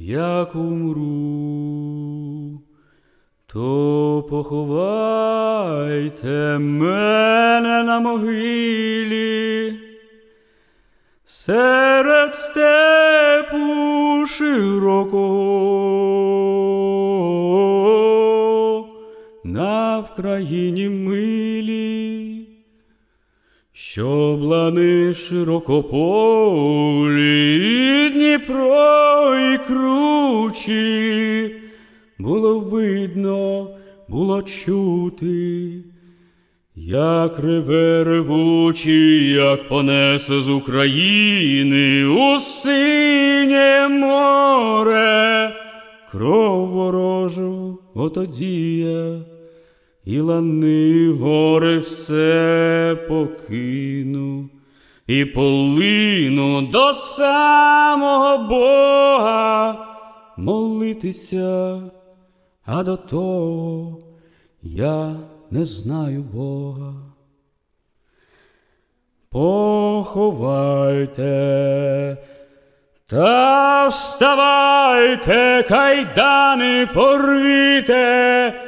як умру, то поховайте мене на могилі. Серед степу широкого на Вкраїні милі, щоб лани широкополі, Дніпро і кручі, було видно, було чути. Як реве ревучий, як понесе з України у синє море, кров ворожу отодія, і лани гори все покину, і полину до самого Бога молитися, а до того я не знаю Бога. Поховайте та вставайте, кайдани порвіте